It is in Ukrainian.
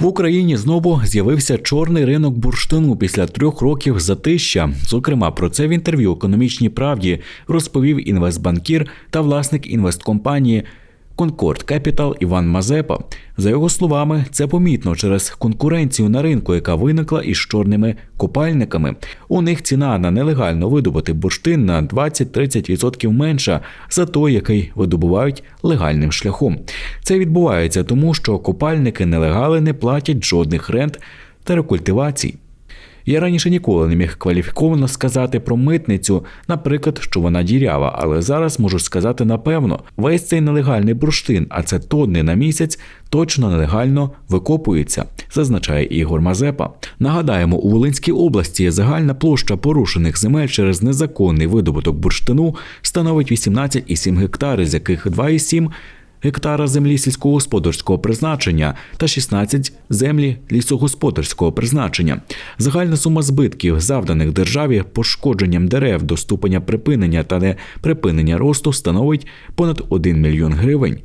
В Україні знову з'явився чорний ринок бурштину після трьох років затища. Зокрема, про це в інтерв'ю економічній правді розповів інвестбанкір та власник інвесткомпанії Конкорд Кепітал Іван Мазепа. За його словами, це помітно через конкуренцію на ринку, яка виникла із чорними копальниками. У них ціна на нелегально видобутий бурштин на 20-30% менша за той, який видобувають легальним шляхом. Це відбувається тому, що копальники нелегали не платять жодних рент та рекультивацій. Я раніше ніколи не міг кваліфіковано сказати про митницю, наприклад, що вона дірява, але зараз можу сказати напевно, весь цей нелегальний бурштин, а це тонни на місяць, точно нелегально викопується, зазначає Ігор Мазепа. Нагадаємо, у Волинській області загальна площа порушених земель через незаконний видобуток бурштину становить 18,7 гектари, з яких 2,7 гектара землі сільськогосподарського призначення та 16 землі лісогосподарського призначення. Загальна сума збитків, завданих державі пошкодженням дерев до ступеня припинення та неприпинення росту, становить понад 1 мільйон гривень.